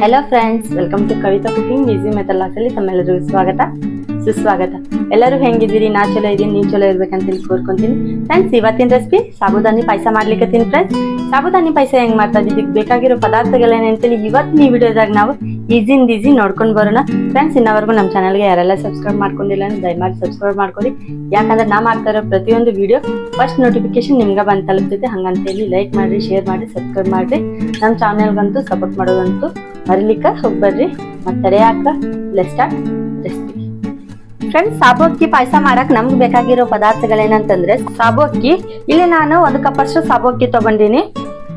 hello friends welcome to Kavita cooking easy ಮೆಥಲಾಸಲ್ಲಿ ತಮ್ಮೆಲ್ಲರಿಗೂ ಸ್ವಾಗತ ಸುಸ್ವಾಗತ ಎಲ್ಲರೂ ಹೆಂಗಿದ್ದೀರಿ? ನಾ ಚಲೋ ಇದೀನಿ ನೀವು ಚಲೋ ಇರ್ಬೇಕಂತ ಕೋರ್ಕೊಂತೀನಿ. ಫ್ರೆಂಡ್ಸ್ ಇವತ್ತಿನ ರೆಸಿಪಿ ಸಾಬುದಾನಿ ಪಾಯಸ ತಿನ್ ಫ್ರೆಂಡ್ಸ್ ಸಾಬುದಾನಿ ಪಾಯಸ ಹೆಂಗ್ ಮಾಡ್ತಾ ಇದಕ್ಕೆ ಬೇಕಾಗಿರೋ ಪದಾರ್ಥಗಳೇನು ಅಂತೇಳಿ ಇವತ್ ಈ ವಿಡಿಯೋದಾಗ ನಾವು ಈಸಿಂದ ಈಸಿ ನೋಡ್ಕೊಂಡು ಬರೋಣ. ಫ್ರೆಂಡ್ಸ್ ಇನ್ನವರೆಗೂ ನಮ್ಮ ಚಾನಲ್ಗೆ ಯಾರೆಲ್ಲ ಸಬ್ಸ್ಕ್ರೈಬ್ ಮಾಡ್ಕೊಂಡಿಲ್ಲ ಅಂದ್ರೆ ದಯಮಾಡಿ ಸಬ್ಸ್ಕ್ರೈಬ್ ಮಾಡ್ಕೊಳ್ಳಿ. ಯಾಕಂದ್ರೆ ನಾ ಮಾಡ್ತಾ ಇರೋ ಪ್ರತಿಯೊಂದು ವಿಡಿಯೋ ಫಸ್ಟ್ ನೋಟಿಫಿಕೇಶನ್ ನಿಮ್ಗೆ ಬಂದು ತಲುಪ್ತೈತೆ. ಹಂಗಂತೇಳಿ ಲೈಕ್ ಮಾಡ್ರಿ ಶೇರ್ ಮಾಡಿ ಸಬ್ಸ್ಕ್ರೈಬ್ ಮಾಡ್ರಿ. ನಮ್ಮ ಚಾನಲ್ಗಂತೂ ಸಪೋರ್ಟ್ ಮಾಡೋದಂತೂ ಮರಿಲಿಕ್ಕ ಹೋಗ್ಬರ್ರಿ. ಮತ್ತೆ ಸ್ಟಾರ್ಟ್ ರೆಸಿಪಿ ಫ್ರೆಂಡ್ಸ್ ಸಾಬು ಅಕ್ಕಿ ಪಾಯಸ ಮಾಡಕ್ ನಮ್ಗೆ ಬೇಕಾಗಿರೋ ಪದಾರ್ಥಗಳೇನಂತಂದ್ರೆ ಸಾಬು ಅಕ್ಕಿ ಇಲ್ಲಿ ನಾನು ಒಂದು ಕಪ್ ಅಷ್ಟು ಸಾಬು ಅಕ್ಕಿ ತಗೊಂಡಿನಿ.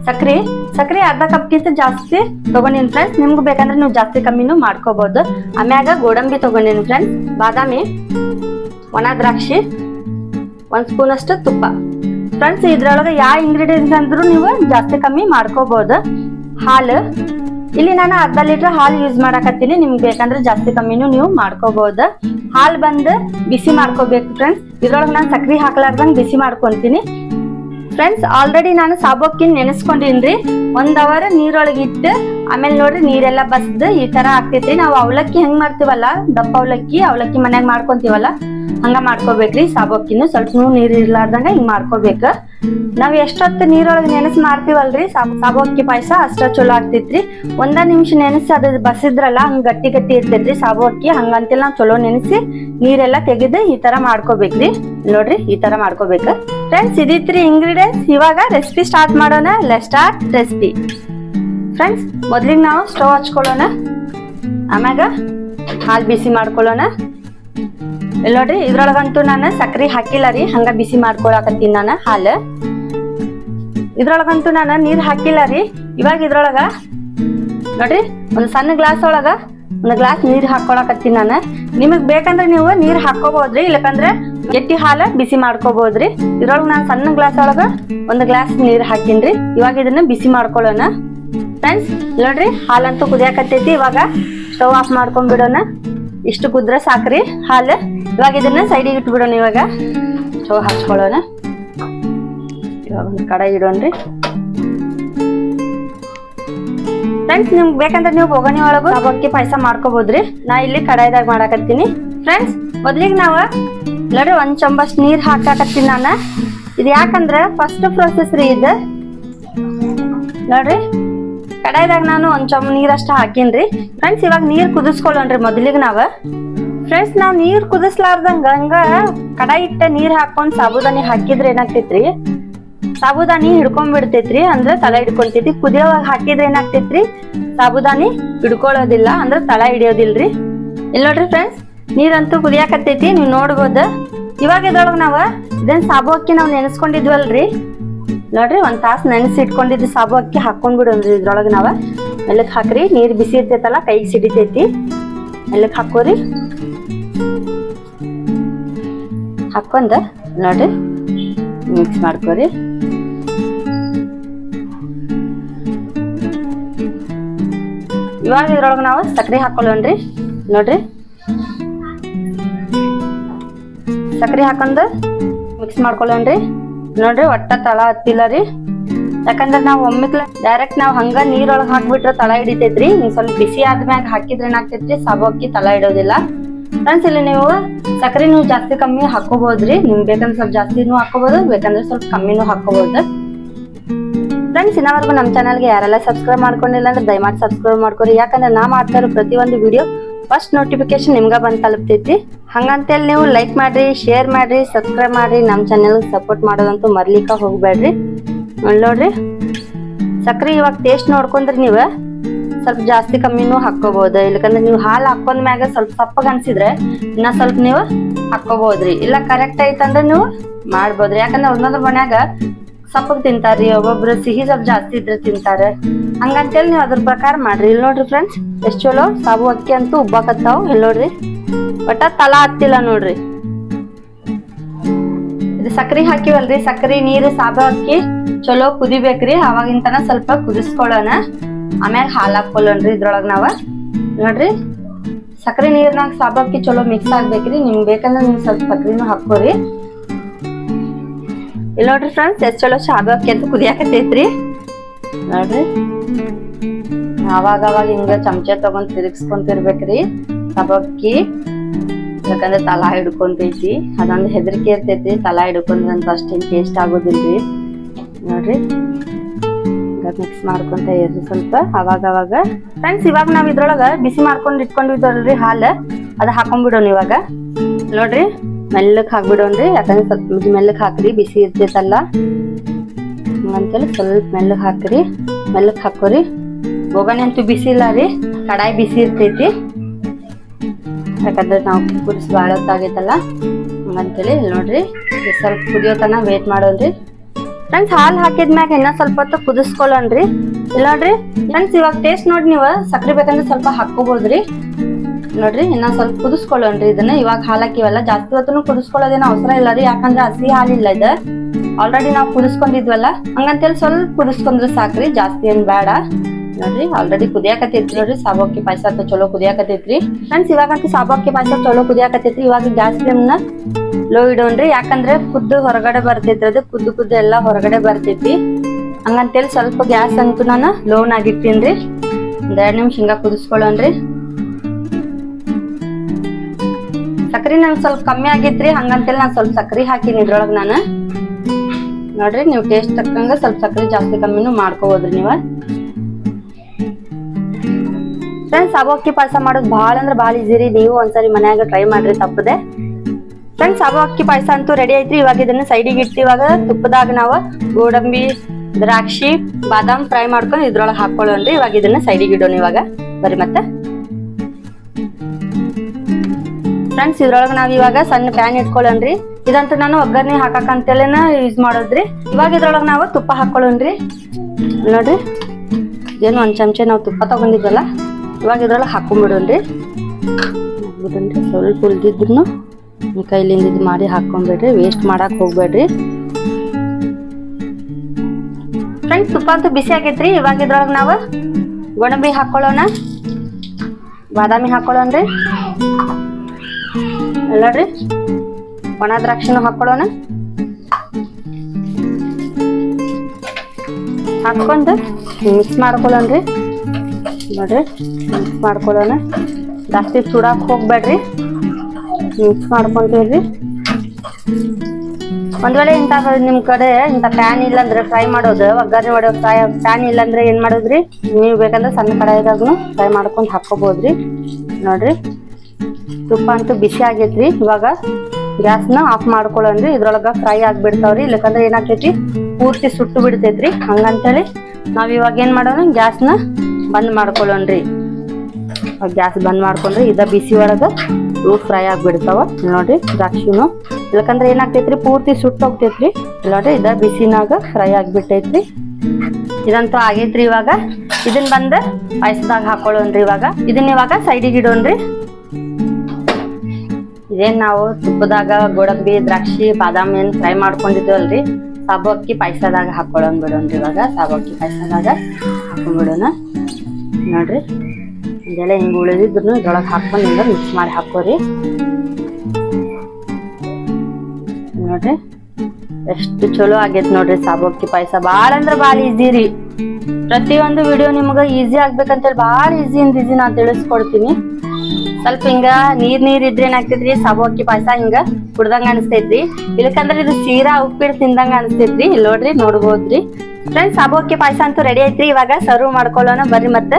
ಸಕ್ರೆ ಸಕ್ರೆ ಅರ್ಧ ಕಪ್ಗಿಂತ ಜಾಸ್ತಿ ತಗೊಂಡಿನಿ ಫ್ರೆಂಡ್ಸ್ ನಿಮ್ಗೆ ಬೇಕಂದ್ರೆ ನೀವು ಜಾಸ್ತಿ ಕಮ್ಮಿನೂ ಮಾಡ್ಕೋಬಹುದು ಆಮ್ಯಾಗ ಗೋಡಂಬಿ ತಗೊಂಡಿನಿ ಫ್ರೆಂಡ್ಸ್ ಬಾದಾಮಿ, ಒಣ ದ್ರಾಕ್ಷಿ, ಒಂದ್ ಸ್ಪೂನ್ ಅಷ್ಟು ತುಪ್ಪ. ಫ್ರೆಂಡ್ಸ್ ಇದ್ರೊಳಗೆ ಯಾವ ಇಂಗ್ರೀಡಿಯೆಂಟ್ಸ್ ಅಂದ್ರೂ ನೀವು ಜಾಸ್ತಿ ಕಮ್ಮಿ ಮಾಡ್ಕೋಬಹುದು ಹಾಲು, ಇಲ್ಲಿ ನಾನು ಅರ್ಧ ಲೀಟರ್ ಹಾಲು ಯೂಸ್ ಮಾಡಕತ್ತೀನಿ. ನಿಮ್ಗೆ ಬೇಕಂದ್ರೆ ಜಾಸ್ತಿ ಕಮ್ಮಿನೂ ನೀವು ಮಾಡ್ಕೋಬಹುದು ಹಾಲು ಬಂದು ಬಿಸಿ ಮಾಡ್ಕೋಬೇಕು ಫ್ರೆಂಡ್ಸ್ ಇದ್ರೊಳಗೆ ನಾನು ಸಕ್ರೆ ಹಾಕ್ಲಾರ್ದಂಗೆ ಬಿಸಿ ಮಾಡ್ಕೊಂತೀನಿ. ಫ್ರೆಂಡ್ಸ್ ಆಲ್ರೆಡಿ ನಾನು ಸಾಬೋಕಿನ ನೆನೆಸ್ಕೊಂಡಿನ್ರಿ. ಒಂದು ಅವರ್ ನೀರೊಳಗೆ ಇಟ್ಟು ಆಮೇಲೆ ನೋಡ್ರಿ ನೀರೆಲ್ಲ ಬಸ್ದು ಈ ತರ ಆಗ್ತೈತಿ ನಾವು ಅವಲಕ್ಕಿ ಹೆಂಗ್ ಮಾಡ್ತೀವಲ್ಲ, ದಪ್ಪ ಅವಲಕ್ಕಿ ಅವಲಕ್ಕಿ ಮನ್ಯಾಗ ಮಾಡ್ಕೊಂತೀವಲ್ಲ, ಹಂಗ ಮಾಡ್ಕೋಬೇಕ್ರಿ. ಸಾಬೋಕ್ಕಿನು ಸ್ವಲ್ಪ ನೀರ್ ಇರ್ಲಾರ್ದಂಗ ಹಿಂಗ್ ಮಾಡ್ಕೋಬೇಕು. ನಾವ್ ಎಷ್ಟೊತ್ತ ನೀರೊಳಗ ನೆನೆಸ್ ಮಾಡ್ತೀವಲ್ರಿ? ಸಾಬಕ್ಕಿ ಪಾಯಸ ಅಷ್ಟ ಚಲೋ ಆಗ್ತೈತ್ರಿ. ಒಂದ ನಿಮಿಷ ನೆನಸಿ ಅದ್ ಬಸಿದ್ರಲ್ಲ ಹಂಗ ಗಟ್ಟಿ ಗಟ್ಟಿ ಇರ್ತೈತ್ರಿ ಸಾಬಕ್ಕಿ ಹಂಗಂತೇಳಿ ನಾವ್ ಚಲೋ ನೆನೆಸಿ ನೀರೆಲ್ಲ ತೆಗೆದು ಈ ತರ ಮಾಡ್ಕೋಬೇಕ್ರಿ. ನೋಡ್ರಿ, ಈ ತರ ಮಾಡ್ಕೋಬೇಕು. ಫ್ರೆಂಡ್ಸ್ ಇದಿತ್ರಿ ಇಂಗ್ರೀಡಿಯೆಂಟ್ಸ್ ಇವಾಗ ರೆಸಿಪಿ ಸ್ಟಾರ್ಟ್ ಮಾಡೋಣ. ಲೆಸ್ಟಾರ್ಟ್ ಸ್ಟಾರ್ಟ್ ರೆಸಿಪಿ ಫ್ರೆಂಡ್ಸ್ ಮೊದ್ಲಿಗೆ ನಾವು ಸ್ಟವ್ ಹಚ್ಕೊಳ್ಳೋಣ. ಆಮ್ಯಾಗ ಹಾಲು ಬಿಸಿ ಮಾಡ್ಕೊಳ್ಳೋಣ. ಇಲ್ಲಿ ನೋಡ್ರಿ, ಇದ್ರೊಳಗಂತೂ ನಾನು ಸಕ್ಕರೆ ಹಾಕಿಲ್ಲ ರೀ, ಹಂಗ ಬಿಸಿ ಮಾಡ್ಕೊಳಕತ್ತೀನಿ ನಾನು ಹಾಲು. ಇದ್ರೊಳಗಂತೂ ನಾನು ನೀರು ಹಾಕಿಲ್ಲ ರೀ, ಇವಾಗ ಇದ್ರೊಳಗ ನೋಡ್ರಿ, ಒಂದು ಸಣ್ಣ ಗ್ಲಾಸ್ ಒಳಗ ಒಂದು ಗ್ಲಾಸ್ ನೀರು ಹಾಕೊಳಕತ್ತೀನಿ ನಾನು. ನಿಮಗೆ ಬೇಕಂದ್ರೆ ನೀವು ನೀರು ಹಾಕೋಬಹುದ್ರಿ ಇಲ್ಲಕಂದ್ರೆ ಗಟ್ಟಿ ಹಾಲು ಬಿಸಿ ಮಾಡ್ಕೋಬಹುದ್ರಿ ಇದ್ರೊಳಗೆ ನಾನು ಸಣ್ಣ ಗ್ಲಾಸ್ ಒಳಗ ಒಂದು ಗ್ಲಾಸ್ ನೀರು ಹಾಕಿನ್ರಿ ಇವಾಗ ಇದನ್ನ ಬಿಸಿ ಮಾಡ್ಕೊಳ್ಳೋಣ. ಫ್ರೆಂಡ್ಸ್ ನೋಡ್ರಿ, ಹಾಲಂತೂ ಕುದಿಯಾಕತ್ತೈತಿ. ಇವಾಗ ಸ್ಟವ್ ಆಫ್ ಮಾಡ್ಕೊಂಡ್ಬಿಡೋಣ ಇಷ್ಟು ಕುದ್ರೆ ಸಾಕ್ರಿ ಹಾಲು. ಇವಾಗ ಇದನ್ನ ಸೈಡಿಗೆ ಇಟ್ಬಿಡೋಣ ಇವಾಗ. ಸ್ಟವ್ ಹಚ್ಕೊಳ್ಳೋಣ. ಇವಾಗ ಒಂದು ಕಡಾಯಿ ಇಡೋಣ್ರಿ ಫ್ರೆಂಡ್ಸ್ ನಿಮ್ಗೆ ಬೇಕಂದ್ರೆ ನೀವು ಬೊಗಣಿ ಒಳಗು ಅಕ್ಕಿ ಪಾಯಸ ಮಾಡ್ಕೋಬಹುದ್ರಿ ನಾ ಇಲ್ಲಿ ಕಡಾಯಿದಾಗ ಮಾಡಾಕತ್ತೀನಿ. ಫ್ರೆಂಡ್ಸ್ ಮೊದ್ಲಿಗೆ ನಾವು ನೋಡ್ರಿ, ಒಂದು ಚಂಬಷ್ಟು ನೀರು ಹಾಕಾಕತ್ತೀನಿ ನಾನು. ಇದು ಯಾಕಂದ್ರೆ ಫಸ್ಟ್ ಪ್ರೊಸೆಸ್ ರೀ ಇದು. ನೋಡ್ರಿ ಕಡಾಯಿದಾಗ ನಾನು ಒಂದ್ ಚಮ್ ನೀರಷ್ಟು ಹಾಕಿನ್ರಿ. ಫ್ರೆಂಡ್ಸ್ ಇವಾಗ ನೀರ್ ಕುದಿಸ್ಕೊಳ್ಳೋಣ್ರಿ ಮೊದಲಿಗೆ ನಾವ. ಫ್ರೆಂಡ್ಸ್ ನಾವ್ ನೀರ್ ಕುದಿಸ್ಲಾರ್ದಂಗ ಹಂಗ ಕಡಾಯಿ ಇಟ್ಟ ನೀರ್ ಹಾಕೊಂಡ್ ಸಾಬುದಾನಿ ಹಾಕಿದ್ರೆ ಏನಾಗ್ತೈತ್ರಿ? ಸಾಬುದಾನಿ ಹಿಡ್ಕೊಂಡ್ ಬಿಡ್ತೈತ್ರಿ ಅಂದ್ರ ತಳ ಹಿಡ್ಕೊಂತೈತಿ ಕುದಿಯೋವಾಗ ಹಾಕಿದ್ರೆ ಏನಾಗ್ತೈತ್ರಿ? ಸಾಬುದಾನಿ ಹಿಡ್ಕೊಳ್ಳೋದಿಲ್ಲ, ಅಂದ್ರೆ ತಳ ಹಿಡಿಯೋದಿಲ್ರಿ. ಇಲ್ಲಿ ನೋಡ್ರಿ ಫ್ರೆಂಡ್ಸ್ ನೀರಂತೂ ಕುದಿಯಾಕತ್ತೈತಿ, ನೀವು ನೋಡ್ಬೋದು. ಇವಾಗ ಇದ್ರೊಳಗ ನಾವ, ಇದನ್ ಸಾಬು ಅಕ್ಕಿ ನಾವ್ ನೆನೆಸ್ಕೊಂಡಿದ್ವಲ್ರಿ? ನೋಡ್ರಿ, ಒಂದು ತಾಸು ನೆನೆಸಿ ಇಟ್ಕೊಂಡಿದ್ದು ಸಾಬು ಅಕ್ಕಿ ಹಾಕೊಂಡು ಬಿಡೋಣ್ರಿ ಇದ್ರೊಳಗೆ ನಾವು. ಮೆಲ್ಲಕ್ ಹಾಕ್ರಿ, ನೀರು ಬಿಸಿ ಇರ್ತೈತಲ್ಲ, ಕೈಗೆ ಸಿಡಿತೈತಿ. ಮೆಲ್ಲಕ್ಕೆ ಹಾಕೋರಿ. ಹಾಕೊಂಡ ನೋಡ್ರಿ ಮಿಕ್ಸ್ ಮಾಡ್ಕೋರಿ. ಇವಾಗ ಇದ್ರೊಳಗೆ ನಾವು ಸಕ್ರೆ ಹಾಕೊಳ್ಳೋಣ್ರಿ, ನೋಡ್ರಿ. ಸಕ್ಕರೆ ಹಾಕೊಂಡು ಮಿಕ್ಸ್ ಮಾಡ್ಕೊಳ್ಳೋಣ್ರಿ. ನೋಡ್ರಿ ಒಟ್ಟ ತಳ ಹತ್ತಿಲ್ಲ ರೀ. ಯಾಕಂದ್ರೆ ನಾವು ಒಮ್ಮಿಕ್ಲ ಡೈರೆಕ್ಟ್ ನಾವ್ ಹಂಗ ನೀರೊಳಗೆ ಹಾಕ್ಬಿಟ್ರೆ ತಳ ಹಿಡಿತೈತ್ರಿ. ನೀವು ಸ್ವಲ್ಪ ಬಿಸಿ ಆದ್ಮ್ಯಾಗ ಹಾಕಿದ್ರೆ ಏನಾಗ್ತೈತ್ರಿ? ಸಬಕ್ಕಿ ತಳ ಇಡೋದಿಲ್ಲ ಫ್ರೆಂಡ್ಸ್, ಇಲ್ಲಿ ನೀವು ಸಕ್ಕರೆ ನೀವು ಜಾಸ್ತಿ ಕಮ್ಮಿ ಹಾಕೋಬಹುದ್ರಿ ನಿಮ್ಗೆ ಬೇಕಂದ್ರೆ ಸ್ವಲ್ಪ ಜಾಸ್ತಿನೂ ಹಾಕೋಬಹುದು ಬೇಕಂದ್ರೆ ಸ್ವಲ್ಪ ಕಮ್ಮಿನೂ ಹಾಕೋಬಹುದು ಫ್ರೆಂಡ್ಸ್, ಇನ್ನವರೆಗೂ ನಮ್ಮ ಚಾನಲ್ಗೆ ಯಾರೆಲ್ಲ ಸಬ್ಸ್ಕ್ರೈಬ್ ಮಾಡ್ಕೊಂಡಿಲ್ಲ ಅಂದ್ರೆ ದಯಮಾಡಿ ಸಬ್ಸ್ಕ್ರೈಬ್ ಮಾಡ್ಕೊರಿ. ಯಾಕಂದ್ರೆ ನಾ ಮಾಡ್ತಾ ಇರೋ ಪ್ರತಿಯೊಂದು ವಿಡಿಯೋ ಫಸ್ಟ್ ನೋಟಿಫಿಕೇಶನ್ ನಿಮ್ಗೆ ಬಂದು ತಲುಪ್ತೈತಿ. ಹಂಗಂತೇಳಿ ನೀವು ಲೈಕ್ ಮಾಡ್ರಿ ಶೇರ್ ಮಾಡ್ರಿ ಸಬ್ಸ್ಕ್ರೈಬ್ ಮಾಡ್ರಿ. ನಮ್ಮ ಚಾನೆಲ್ ಸಪೋರ್ಟ್ ಮಾಡೋದಂತೂ ಮರ್ಲಿಕ್ಕ ಹೋಗ್ಬೇಡ್ರಿ ನೋಡ್ರಿ. ಸಕ್ಕರೆ ಇವಾಗ ಟೇಸ್ಟ್ ನೋಡ್ಕೊಂಡ್ರಿ ನೀವು. ಸ್ವಲ್ಪ ಜಾಸ್ತಿ ಕಮ್ಮಿನೂ ಹಾಕೋಬಹುದು ಇಲ್ಲಕಂದ್ರೆ ನೀವು ಹಾಲು ಹಾಕೊಂಡ್ ಮ್ಯಾಗ ಸ್ವಲ್ಪ ಸಪ್ಪಗ ಅನ್ಸಿದ್ರೆ ಇನ್ನ ಸ್ವಲ್ಪ ನೀವು ಹಾಕೋಬಹುದ್ರಿ ಇಲ್ಲ ಕರೆಕ್ಟ್ ಐತಂದ್ರೆ ನೀವು ಮಾಡ್ಬೋದ್ರಿ. ಯಾಕಂದ್ರೆ ಒಂದೊಂದ್ರ ಮನ್ಯಾಗ ಸಪ್ಪಗ್ ತಿಂತಾರ್ರಿ, ಒಬ್ಬೊಬ್ರು ಸಿಹಿ ಸ್ವಲ್ಪ ಜಾಸ್ತಿ ಇದ್ರೆ ತಿಂತಾರೆ. ಹಂಗಂತೇಳಿ ನೀವು ಅದ್ರ ಪ್ರಕಾರ ಮಾಡ್ರಿ. ಇಲ್ಲಿ ನೋಡ್ರಿ ಫ್ರೆಂಡ್ಸ್ ಎಷ್ಟು ಚಲೋ? ಸಾಬು, ಅಕ್ಕಿ ಅಂತೂ ಉಬ್ಬಾಕತ್ತಾವ್. ಇಲ್ಲಿ ನೋಡ್ರಿ. ಒಟ್ಟ ತಲಾ ಹತ್ತಿಲ್ಲ ನೋಡ್ರಿ. ಇದು ಸಕ್ರಿ ಹಾಕಿವಲ್ರಿ. ಸಕ್ರಿ, ನೀರು, ಸಾಬು, ಅಕ್ಕಿ ಚಲೋ ಕುದಿಬೇಕ್ರಿ. ಅವಾಗಿಂತನ ಸ್ವಲ್ಪ ಕುದಿಸ್ಕೊಳ್ಳೋಣ. ಆಮ್ಯಾಗ ಹಾಲು ಹಾಕೊಳ್ಳೋಣ್ರಿ ಇದ್ರೊಳಗೆ ನಾವ. ನೋಡ್ರಿ. ಸಕ್ರೆ, ನೀರ್ನಾಗ ಸಾಬಕ್ಕಿ ಚಲೋ ಮಿಕ್ಸ್ ಆಗ್ಬೇಕ್ರಿ. ನಿಮ್ಗೆ ಬೇಕಂದ್ರೆ ನೀವು ಸ್ವಲ್ಪ ಸಕ್ರಿನೂ ಹಾಕೋರಿ ಇಲ್ಲಿ ನೋಡ್ರಿ ಫ್ರೆಂಡ್ಸ್ ಎಷ್ಟ್ ಚಲೋ ಅಕ್ಕಿ ಅಂತ ಕುದಿಯಾಕತ್ತೈತ್ರಿ. ನೋಡ್ರಿ. ಅವಾಗ ಅವಾಗ ಹಿಂಗ ಚಮಚ ತಗೊಂಡ್ ತಿರುಗಿಸ್ಕೊಂತಿರ್ಬೇಕ್ರಿ ಸಬಕ್ಕಿ ಯಾಕಂದ್ರೆ ತಲಾ ಹಿಡ್ಕೊಂತೈತಿ. ಅದೊಂದು ಹೆದರಿಕೆ ಇರ್ತೈತಿ ತಲಾ ಹಿಡ್ಕೊಂಡ್ರಂತ ಅಷ್ಟೇನ್ ಟೇಸ್ಟ್ ಆಗೋದಿಲ್ರಿ. ನೋಡ್ರಿ. ಮಿಕ್ಸ್ ಮಾಡ್ಕೊಂತ ಇರ್ರಿ ಸ್ವಲ್ಪ. ಅವಾಗ ಅವಾಗ ಫ್ರೆಂಡ್ಸ್ ಇವಾಗ ನಾವು ಇದ್ರೊಳಗ ಬಿಸಿ ಮಾಡ್ಕೊಂಡು ಇಟ್ಕೊಂಡಿದ್ವಲ್ರಿ ಹಾಲು. ಅದ ಹಾಕೊಂಡ್ಬಿಡೋಣ ಇವಾಗ. ನೋಡ್ರಿ. ಮೆಲ್ಲಕ್ ಹಾಕ್ಬಿಡೋಣ್ರಿ ಯಾಕಂದ್ರೆ ಸ್ವಲ್ಪ ಮೆಲ್ಲಕ್ ಹಾಕ್ರಿ, ಬಿಸಿ ಇರ್ತೈತಲ್ಲ. ಅಂತೇಳಿ ಸ್ವಲ್ಪ ಮೆಲ್ಲಕ್ ಹಾಕ್ರಿ, ಮೆಲ್ಲಕ್ ಹಾಕೋರಿ. ಬೋಗಣಿ ಅಂತೂ ಬಿಸಿ ಇಲ್ಲ ರೀ, ಕಡಾಯಿ ಬಿಸಿ ಇರ್ತೈತಿ. ಯಾಕಂದ್ರೆ ನಾವು ಕುದಿಸಿ ಭಾಳ ಹೊತ್ತಾಗೈತಲ್ಲ ಹಂಗಂತೇಳಿ ನೋಡ್ರಿ ಸ್ವಲ್ಪ ಕುದಿಯೋ ತನ ವೇಟ್ ಮಾಡೋಣ್ರಿ. ಫ್ರೆಂಡ್ಸ್ ಹಾಲು ಹಾಕಿದ್ಮ್ಯಾಗ ಇನ್ನ ಸ್ವಲ್ಪ ಹೊತ್ತು ಕುದಿಸ್ಕೊಳ್ಳೋಣ್ರಿ ಇಲ್ಲ ನೋಡ್ರಿ ಫ್ರೆಂಡ್ಸ್ ಇವಾಗ ಟೇಸ್ಟ್ ನೋಡಿ ನೀವು. ಸಕ್ಕರೆ ಬೇಕಂದ್ರೆ ಸ್ವಲ್ಪ ಹಾಕೋಬೋದ್ರಿ ನೋಡ್ರಿ, ಇನ್ನ ಸ್ವಲ್ಪ ಕುದಿಸ್ಕೊಳ್ಳೋಣ್ರಿ ಇದನ್ನ. ಇವಾಗ ಹಾಲಾಕಿವಲ್ಲ ಜಾಸ್ತಿ ಹೊತ್ತು ಕುದಿಸ್ಕೊಳ್ಳೋದೇನು ಅವಸರ ಇಲ್ಲ ರೀ ಯಾಕಂದ್ರೆ ಹಸಿ ಹಾಲಿಲ್ಲ ಇದು. ಆಲ್ರೆಡಿ ನಾವು ಕುದಿಸ್ಕೊಂಡಿದ್ವಲ್ಲ, ಹಂಗಂತೇಳಿ ಸ್ವಲ್ಪ ಕುದಿಸ್ಕೊಂಡ್ರೆ ಸಾಕ್ರಿ, ಜಾಸ್ತಿ ಏನ್ ಬೇಡ. ನೋಡ್ರಿ ಆಲ್ರೆಡಿ ಕುದಿಯಾಕತ್ತೈತ್ರಿ ನೋಡ್ರಿ, ಸಾಬಾಕಿ ಪಾಯಸ ಅಂತ ಚಲೋ ಕುದಿಯಾಕತ್ತೈತ್ರಿ. ಫ್ರೆಂಡ್ಸ್ ಇವಾಗಂತೂ ಸಾಬಾಕಿ ಪಾಯಸ ಚಲೋ ಕುದಿಯಾಕತ್ತೈತ್ರಿ, ಇವಾಗ ಗ್ಯಾಸ್ ಫ್ಲೇಮ್ನ ಲೋ ಇಡೋಣ್ರಿ. ಯಾಕಂದ್ರೆ ಕುದ್ದು ಹೊರಗಡೆ ಬರ್ತೈತ್ರಿ ಅದು ಕುದ್ದು ಕುದ್ದು ಎಲ್ಲಾ ಹೊರಗಡೆ ಬರ್ತೈತಿ. ಹಂಗಂತೇಳಿ ಸ್ವಲ್ಪ ಗ್ಯಾಸ್ ಅಂತೂ ನಾನು ಲೋನ್ ಆಗಿರ್ತೀನಿ ಒಂದ್ ಒಂದೆರಡು ನಿಮಿಷ ಹಿಂಗ ಕುದಿಸ್ಕೊಳ್ಳೋಣ್ರಿ. ಸಕ್ರಿ ನಂಗೆ ಸ್ವಲ್ಪ ಕಮ್ಮಿ ಆಗಿತ್ರಿ ಹಂಗಂತೇಳಿ ನಾನು ಸ್ವಲ್ಪ ಸಕ್ರಿ ಹಾಕಿನಿ ಇದ್ರೊಳಗೆ ನಾನು. ನೋಡ್ರಿ, ನೀವು ಟೇಸ್ಟ್ ತಕ್ಕಂಗೆ ಸ್ವಲ್ಪ ಸಕ್ರಿ ಜಾಸ್ತಿ ಕಮ್ಮಿನೂ ಮಾಡ್ಕೋಬೋದ್ರಿ ನೀವು. ಫ್ರೆಂಡ್ಸ್ ಅಕ್ಕಿ ಪಾಯಸ ಮಾಡೋದು ಭಾಳ ಅಂದ್ರೆ ಭಾಳ ಈಸಿ ರೀ. ನೀವು ಒಂದ್ಸರಿ ಮನ್ಯಾಗ ಟ್ರೈ ಮಾಡ್ರಿ, ತಪ್ಪದೆ. ಫ್ರೆಂಡ್ಸ್ ಅಕ್ಕಿ ಪಾಯಸ ಅಂತೂ ರೆಡಿ ಐತ್ರಿ. ಇವಾಗ ಇದನ್ನ ಸೈಡಿಗೆ ಇಟ್ಟು ಇವಾಗ ತುಪ್ಪದಾಗ ನಾವು ಗೋಡಂಬಿ, ದ್ರಾಕ್ಷಿ, ಬಾದಾಮ್ ಫ್ರೈ ಮಾಡ್ಕೊಂಡು ಇದ್ರೊಳಗೆ ಹಾಕೊಳ್ಳೋಣ್ರಿ. ಇವಾಗ ಇದನ್ನ ಸೈಡಿಗೆ ಇಡೋಣ ಇವಾಗ. ಬರಿ ಮತ್ತೆ. ಫ್ರೆಂಡ್ಸ್ ಇದ್ರೊಳಗೆ ನಾವು ಇವಾಗ ಸಣ್ಣ ಪ್ಯಾನ್ ಇಟ್ಕೊಳ್ಳೋಣ್ರಿ ಇದಂತೂ ನಾನು ಒಗ್ಗರಣೆ ಹಾಕಕ್ಕಂತೇಳಿನ ಯೂಸ್ ಮಾಡೋದ್ರಿ. ಇವಾಗ ಇದ್ರೊಳಗೆ ನಾವು ತುಪ್ಪ ಹಾಕೊಳ್ಳೋಣ್ರಿ ನೋಡ್ರಿ. ಏನು ಒಂದು ಚಮಚ ನಾವು ತುಪ್ಪ ತಗೊಂಡಿದ್ವಲ್ಲ ಇವಾಗ ಇದ್ರೊಳಗೆ ಹಾಕೊಂಡ್ಬಿಡೋಣ್ರಿ ರೀ ಸ್ವಲ್ಪ ಉಳ್ದಿದ್ರು ಕೈಲಿಂದ ಇದು ಮಾಡಿ ಹಾಕೊಂಬೇಡ್ರಿ ವೇಸ್ಟ್ ಮಾಡಕ್ಕೆ ಹೋಗ್ಬೇಡ್ರಿ. ಫ್ರೆಂಡ್ಸ್ ತುಪ್ಪ ಅಂತೂ ಬಿಸಿ ಆಗೈತ್ರಿ. ಇವಾಗ ಇದ್ರೊಳಗೆ ನಾವು ಗೋಡಂಬಿ ಹಾಕೊಳ್ಳೋಣ ಬಾದಾಮಿ ಹಾಕೊಳ್ಳೋಣ್ರಿ ನೋಡ್ರಿ ಒಣ ದ್ರಾಕ್ಷಿನೂ ಹಾಕೊಳ್ಳೋಣ ಹಾಕೊಂಡು ಮಿಕ್ಸ್ ಮಾಡ್ಕೊಳ್ಳೋಣ್ರಿ. ನೋಡ್ರಿ ಮಿಕ್ಸ್ ಮಾಡ್ಕೊಳ್ಳೋಣ. ಜಾಸ್ತಿ ಸುಡಾಕ್ ಹೋಗ್ಬೇಡ್ರಿ. ಮಿಕ್ಸ್ ಮಾಡ್ಕೊಂತೀವ್ರಿ. ಒಂದ್ ವೇಳೆ ಇಂಥ ನಿಮ್ ಕಡೆ ಇಂಥ ಪ್ಯಾನ್ ಇಲ್ಲಂದ್ರೆ ಫ್ರೈ ಮಾಡೋದು, ಒಗ್ಗರಣೆ ಮಾಡೋ ಪ್ಯಾನ್ ಇಲ್ಲಂದ್ರೆ ಏನ್ ಮಾಡೋದ್ರಿ? ನೀವು ಬೇಕಂದ್ರೆ ಸಣ್ಣ ಕಡಾಯಿದಾಗೂ ಫ್ರೈ ಮಾಡ್ಕೊಂಡು ಹಾಕೋಬಹುದ್ರಿ ನೋಡ್ರಿ. ತುಪ್ಪ ಅಂತೂ ಬಿಸಿ ಆಗೈತ್ರಿ. ಇವಾಗ ಗ್ಯಾಸ್ನ ಆಫ್ ಮಾಡ್ಕೊಳ್ಳೋಣ್ರಿ. ಇದ್ರೊಳಗೆ ಫ್ರೈ ಆಗ್ಬಿಡ್ತಾವ್ರಿ. ಇಲ್ಲಕಂದ್ರೆ ಏನಾಗ್ತೈತಿ? ಪೂರ್ತಿ ಸುಟ್ಟು ಬಿಡ್ತೈತ್ರಿ. ಹಂಗಂತೇಳಿ ನಾವ್ ಇವಾಗ ಏನ್ ಮಾಡೋಣ? ಗ್ಯಾಸ್ನ ಬಂದ್ ಮಾಡ್ಕೊಳ್ಳೋಣ್ರಿ. ಗ್ಯಾಸ್ ಬಂದ್ ಮಾಡ್ಕೊಂಡ್ರಿ ಇದ ಬಿಸಿ ಒಳಗ ಇವು ಫ್ರೈ ಆಗ್ಬಿಡ್ತಾವ. ನೋಡ್ರಿ, ದ್ರಾಕ್ಷಿನು. ಇಲ್ಲಕಂದ್ರೆ ಏನಾಗ್ತೈತ್ರಿ? ಪೂರ್ತಿ ಸುಟ್ಟು ಹೋಗ್ತೈತ್ರಿ. ನೋಡ್ರಿ, ಇದ ಬಿಸಿನಾಗ ಫ್ರೈ ಆಗ್ಬಿಟ್ಟೈತ್ರಿ. ಇದಂತೂ ಆಗೈತ್ರಿ ಇವಾಗ. ಇದನ್ ಬಂದು ಪಾಯಸದಾಗ ಹಾಕೊಳ್ಳೋಣ್ರಿ ಇವಾಗ. ಇದನ್ನ ಇವಾಗ ಸೈಡಿಗೆ ಇಡೋಣ್ರಿ. ಇದೇನ್ ನಾವು ತುಪ್ಪದಾಗ ಗೋಡಂಬಿ, ದ್ರಾಕ್ಷಿ, ಬಾದಾಮಿ ಏನ್ ಫ್ರೈ ಮಾಡ್ಕೊಂಡಿದ್ವಲ್ರಿ ಸಾಬಕ್ಕಿ ಪಾಯಸದಾಗ ಹಾಕೊಳ್ಳೋಣ ಬಿಡೋಣ್ರಿ ಇವಾಗ. ಸಾಬು ಅಕ್ಕಿ ಪಾಯಸದಾಗ ಹಾಕೊಂಡ್ಬಿಡೋಣ ನೋಡ್ರಿ, ಇದೆಲ್ಲ ಹಿಂಗ್ ಉಳಿದಿದ್ರು ಇದ್ರೊಳಗೆ ಹಾಕೊಂಡು ಹಿಂಗ ಮಿಕ್ಸ್ ಮಾಡಿ ಹಾಕೋರಿ. ನೋಡ್ರಿ, ಎಷ್ಟು ಚಲೋ ಆಗೈತ್ ನೋಡ್ರಿ ಸಾಬಕ್ಕಿ ಪಾಯಸ. ಭಾಳ ಅಂದ್ರ ಭಾಳ ಈಸಿ ರೀ. ಪ್ರತಿಯೊಂದು ವಿಡಿಯೋ ನಿಮ್ಗ ಈಸಿ ಆಗ್ಬೇಕಂತೇಳಿ ಬಾಳ ಈಸಿ ಇಂದ ಈಸಿ ನಾನು ತಿಳಿಸ್ಕೊಡ್ತೀನಿ. ಸ್ವಲ್ಪ ಹಿಂಗ ನೀರ್ ನೀರ್ ಇದ್ರೆ ಏನಾಗ್ತಿದ್ರಿ ಸಾಬು ಅಕ್ಕಿ ಪಾಯಸ ಹಿಂಗ ಕುಡ್ದಂಗ ಅನಿಸ್ತೈತ್ರಿ. ಇಲ್ಕಂದ್ರ ಇದು ಸೀರಾ ಉಪ್ಪಿಟ್ಟು ತಿಂದಂಗ ಅನಿಸ್ತೈತ್ರಿ. ಇಲ್ಲಿ ನೋಡ್ರಿ, ನೋಡ್ಬೋದ್ರಿ. ಫ್ರೆಂಡ್ಸ್ ಸಾಬು ಅಕ್ಕಿ ಪಾಯಸ ಅಂತೂ ರೆಡಿ ಐತ್ರಿ. ಇವಾಗ ಸರ್ವ್ ಮಾಡ್ಕೊಳ್ಳೋಣ. ಬರ್ರಿ ಮತ್ತೆ.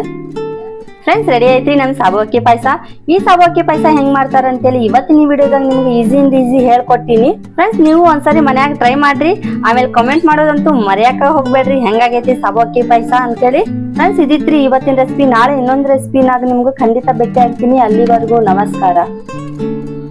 ಫ್ರೆಂಡ್ಸ್ ರೆಡಿ ಐತ್ರಿ ನಮ್ಮ ಸಾಬುವಕ್ಕಿ ಪಾಯಸ? ಈ ಸಾಬುವಕ್ಕಿ ಪಾಯಸ ಹೆಂಗ್ ಮಾಡ್ತಾರ ಅಂತೇಳಿ ಇವತ್ತಿನ ವಿಡಿಯೋದಾಗ ನಿಮ್ಗೆ ಈಸಿ ಇಂದ ಈಸಿ ಹೇಳ್ಕೊಟ್ಟಿನಿ ಫ್ರೆಂಡ್ಸ್ ನೀವು ಒಂದ್ಸರಿ ಮನ್ಯಾಗ ಟ್ರೈ ಮಾಡ್ರಿ. ಆಮೇಲೆ ಕಮೆಂಟ್ ಮಾಡೋದಂತೂ ಮರ್ಯಾಕ ಹೋಗ್ಬೇಡ್ರಿ. ಹೆಂಗಾಗೈತಿ ಸಾಬುವಕ್ಕಿ ಪಾಯಸ ಅಂತೇಳಿ. ಫ್ರೆಂಡ್ಸ್ ಇದಿತ್ರಿ ಇವತ್ತಿನ ರೆಸಿಪಿ ನಾಳೆ ಇನ್ನೊಂದು ರೆಸಿಪಿನಾಗ ನಿಮ್ಗೆ ಖಂಡಿತ ಭೇಟಿ ಆಗ್ತೀನಿ. ಅಲ್ಲಿವರೆಗೂ ನಮಸ್ಕಾರ.